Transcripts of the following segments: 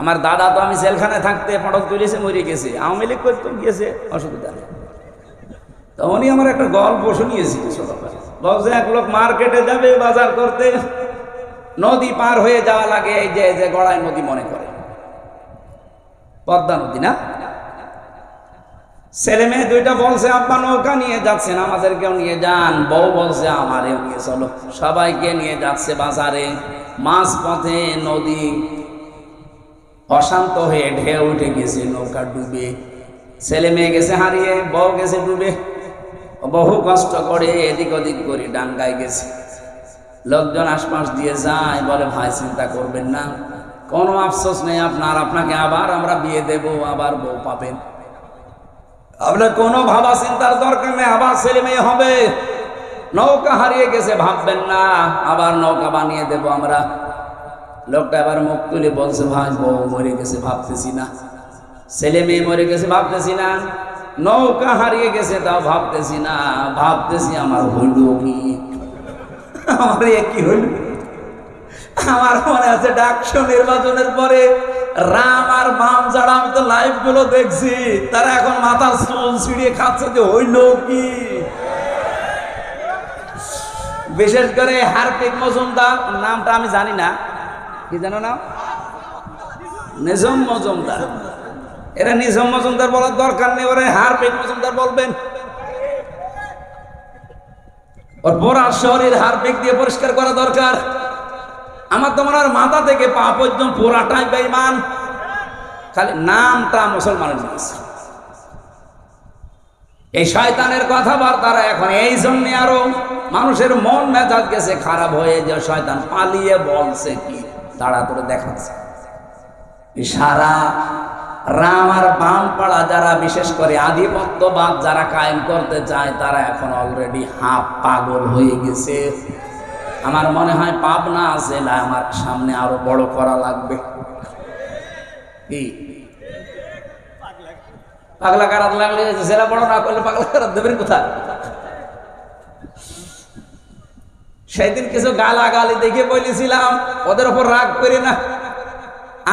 আমার দাদা তো আমি জেলখানায় থাকতে পটক তুলেছে, মরে গেছে। আওয়ামী লীগ করতো গিয়েছে, অসুবিধা নেই। তো উনি আমার একটা গল্প ছোটবেলায়। বলছে, এক লোক মার্কেটে যাবে, বাজার করতে, নদী পার হয়ে যাওয়া লাগে, এই যে যে, গড়াই নদী মনে করে। পদ্মা নদী না? ছেলে মেয়ে দুইটা বলছে, আব্বা, নৌকা নিয়ে যাচ্ছেন, আমাদের কেউ নিয়ে যান। বউ বলছে, আমারেও নিয়ে চলো। সবাইকে নিয়ে যাচ্ছে বাজারে। মাছ পথে নদী অশান্ত হয়ে ঢেউ উঠে গেছে, নৌকা ডুবে। ছেলে মেয়ে গেছে হারিয়ে, বউ গেছে ডুবে। বহু কষ্ট করে এদিক ওদিক করে ডাঙ্গায় গেছে। লোকজন আশপাশ দিয়ে যায়, বলে, ভাই, চিন্তা করবেন না। কোনো আফসোস নেই আপনার, আপনাকে আবার আমরা বিয়ে দেব, আবার বউ পাবেন। আপনার কোনো ভাবা চিন্তার দরকার নেই, আবার ছেলে মেয়ে হবে। নৌকা হারিয়ে গেছে, ভাববেন না, আবার নৌকা বানিয়ে দেব আমরা। লোকটা এবার মুখ তুলে বলছে, ভাই, বউ মরে গেছে, ভাবতেছি না। ছেলে মেয়ে মরে গেছে, ভাবতেছি না। নৌকা হারিয়ে গেছে, তাও ভাবতেছি না। ভাবতেছি আমার হইল কি? আমার কি হইল? আমার মনে আছে ডাকশো নির্বাচনের পরে রাম আর বাম ছাড়া আমি তো লাইভগুলো দেখছি। তারা এখন মাথা চুল ছিঁড়িয়ে খাচ্ছে যে হইল কি? বিশেষ করে হারপিক মজুমদার, নামটা আমি জানি না। কি জানো না নিজম মজুমদার। এরা নিজম মজুমদার বলার দরকার নেই, ওরা হারপিক মজুমদার বলবেন। ওর হারপিক দিয়ে পরিষ্কার করা দরকার। আমার তো মনে হয় মাথা থেকে পা পর্যন্ত পুরাটাই বেইমান খালি নামটা মুসলমানের এই শয়তানের কথাবার্তারা এখন এই জন্য আরও মানুষের মন মেজাজ গেছে খারাপ হয়ে যে শয়তান পালিয়ে বলছে কি? তাড়াতাড়ি দেখাচ্ছে। এই সারা রাম আর বাম পাড়া যারা বিশেষ করে আধিপত্যবাদ যারা কায়েম করতে চায়, তারা এখন অলরেডি হাফ পাগল হয়ে গেছে। আমার মনে হয় পাবনা জেলা আমার সামনে আরও বড় করা লাগবে। কি? পাগলা কারাত লাগলে জেলা বড় না করলে পাগলা কারাত দেবেন কোথায়? সেদিন কিছু গালাগালি দেখে বলেছিলাম, ওদের ওপর রাগ করি না।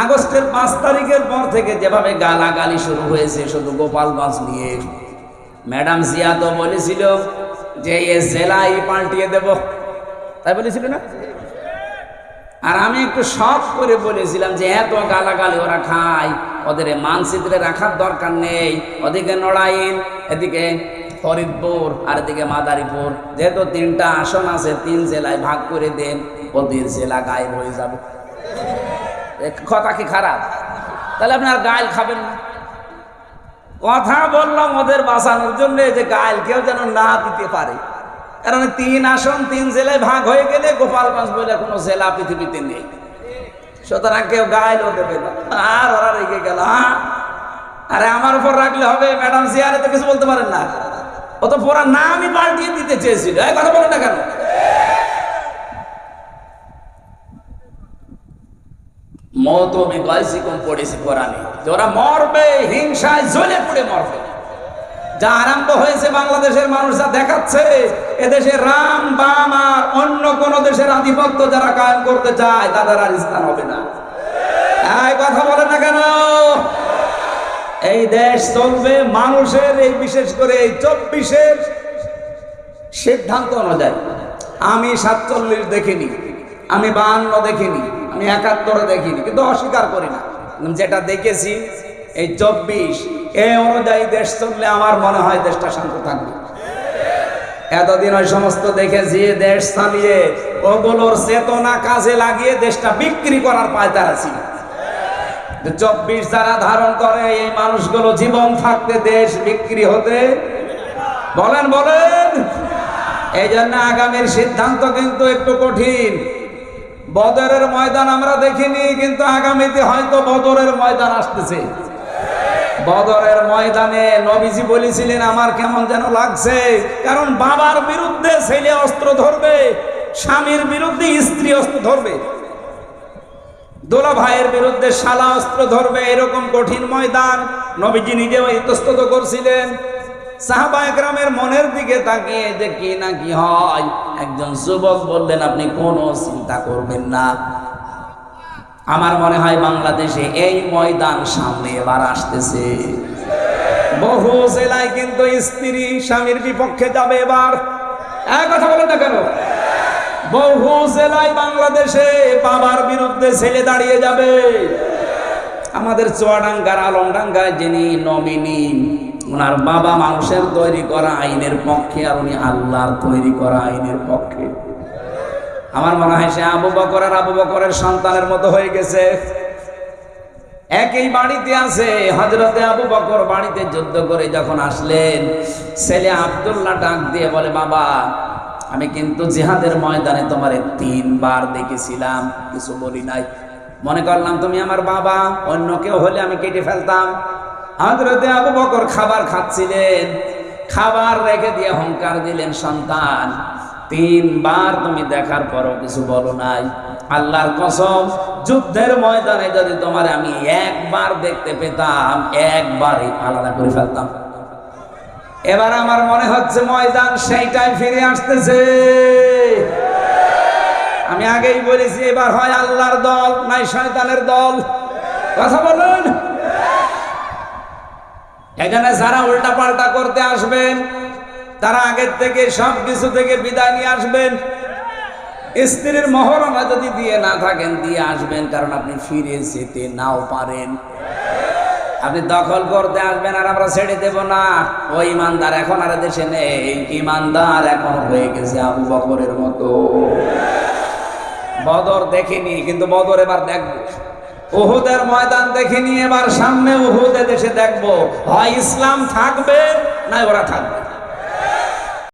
আগস্টের পাঁচ তারিখের পর থেকে যেভাবে গালাগালি শুরু হয়েছে, শুধু গোপালগঞ্জ নিয়ে। ম্যাডাম জিয়া তো বলেছিল যে, এ জেলাই পাল্টিয়ে দেব। তাই বলেছিল না? আর আমি একটু শখ করে বলেছিলাম যে, এত গালাগালি ওরা খায়, ওদের মানচিত্রে রাখার দরকার নেই, ওদিকে নড়াইল এদিকে ফরিদপুর আর এদিকে মাদারীপুর যেহেতু তিনটা আসন আছে, তিন জেলায় ভাগ করে দেন ওদের জেলা গায়েব হয়ে যাবে। কথা কি খারাপ? তাহলে আপনি আর গাইল খাবেন না। কথা বললাম ওদের বাঁচানোর জন্য যে গাইল কেউ যেন না দিতে পারে। কারণ তিন আসন, তিন জেলায় ভাগ হয়ে গেলে গোপালগঞ্জ বলে কোনো জেলা পৃথিবীতে নেই। সুতরাং কেউ গাইলও দেবে না। আর ওরা রেগে গেল হ্যাঁ? আরে আমার উপর রাখলে হবে, ম্যাডাম জিয়ারে তো কিছু বলতে পারেন না। ও তো নামই পাল্টিয়ে দিতে চেয়েছিল এই কথা না কেন? মত বিকয়সি কম পড়েছি কোরআনে? যে মরবে, হিংসায় জ্বলে মরবে। যা আরম্ভ হয়েছে বাংলাদেশের মানুষরা দেখাচ্ছে, এদেশে রাম, বাম আর অন্য কোন দেশের আধিপত্য যারা কায়েম করতে চায়, তাদের আর স্থান হবে না। কথা বলে না কেন? এই দেশ চলবে মানুষের, এই বিশেষ করে এই চব্বিশের সিদ্ধান্ত অনুযায়ী। আমি সাতচল্লিশ দেখিনি, আমি বাহান্ন দেখিনি, আমি একাত্তরে দেখিনি, কিন্তু অস্বীকার করি না। যেটা দেখেছি, এই চব্বিশ এই অনুযায়ী দেশ চললে আমার মনে হয় দেশটা শান্ত থাকবে। এতদিন ওই সমস্ত দেখেছি, দেশ চালিয়ে ওগুলোর চেতনা কাজে লাগিয়ে দেশটা বিক্রি করার পায়তারা ছিল। চব্বিশ যারা ধারণ করে, এই মানুষগুলো জীবন থাকতে দেশ বিক্রি হতে বলেন বলেন। এই জন্য আগামীর সিদ্ধান্ত কিন্তু একটু কঠিন। বদরের ময়দান আমরা দেখিনি, কিন্তু আগামীতে হয়তো বদরের ময়দান আসতেছে। বদরের ময়দানে নবীজি বলেছিলেন, আমার কেমন যেন লাগছে। কারণ বাবার বিরুদ্ধে ছেলে অস্ত্র ধরবে, স্বামীর বিরুদ্ধে স্ত্রী অস্ত্র ধরবে। দোলা ভাইয়ের বিরুদ্ধে শালা অস্ত্র ধরবে, এরকম কঠিন ময়দান নবীজি নিজেও ইতস্তত করছিলেন। সাহাবা একরামের মনের দিকে তাকিয়ে যে কি না কি হয়, একজন যুবক বললেন, আপনি কোনো চিন্তা করবেন না। আমার মনে হয় বাংলাদেশে এই ময়দান সামনে এবার আসতেছে। বহু জেলায় কিন্তু স্ত্রী স্বামীর বিপক্ষে যাবে এবার। এক কথা বলে না কেন? বহু জেলায় বাংলাদেশে বাবার বিরুদ্ধে ছেলে দাঁড়িয়ে যাবে। আমাদের চুয়াডাঙ্গার আলমডাঙ্গায় যিনি নমিনি, ওনার বাবা মানুষের তৈরি করা আইনের পক্ষে আর উনি আল্লাহর তৈরি করা আইনের পক্ষে। আমার মনে হয় সে আবু বকরের আবু বকরের সন্তানের মতো হয়ে গেছে। একই বাড়িতে আছে হজরতে আবু বকর বাড়িতে যুদ্ধ করে যখন আসলেন, ছেলে আব্দুল্লাহ ডাক দিয়ে বলে, বাবা আমি কিন্তু জিহাদের ময়দানে তোমারে তিনবার দেখেছিলাম, কিছু বলি নাই। মনে করলাম তুমি আমার বাবা, অন্য কেউ হলে আমি কেটে ফেলতাম। হজরতে আবু বকর খাবার খাচ্ছিলেন, খাবার রেখে দিয়ে হংকার দিলেন, সন্তান, তিনবার তুমি দেখার পরও কিছু বলো নাই। আল্লাহর কসম, যুদ্ধের ময়দানে যদি তোমার আমি একবার দেখতে পেতাম, একবারই আলাদা করে ফেলতাম। এবার আমার মনে হচ্ছে ময়দান সেইটাই ফিরে আসতেছে। আমি আগেই বলেছি, এবার হয় আল্লাহর দল, নাই শয়তানের দল। কথা বলুন। এখানে যারা উল্টা পাল্টা করতে আসবেন, তারা আগের থেকে সব কিছু থেকে বিদায় নিয়ে আসবেন। স্ত্রীর মহরণা যদি দিয়ে না থাকেন, দিয়ে আসবেন, কারণ আপনি ফিরে যেতে নাও পারেন। আপনি দখল করতে আসবেন আর আমরা ছেড়ে দেব না। ওই ইমানদার, এখন আর দেশে নেই। ইমানদার এখন হয়ে গেছে আবু বকরের মতো। বদর দেখিনি, কিন্তু বদর এবার দেখব। উহুদের ময়দান দেখিনি, এবার সামনে উহুদে দেশে দেখব। হয় ইসলাম থাকবে না ওরা থাকবে?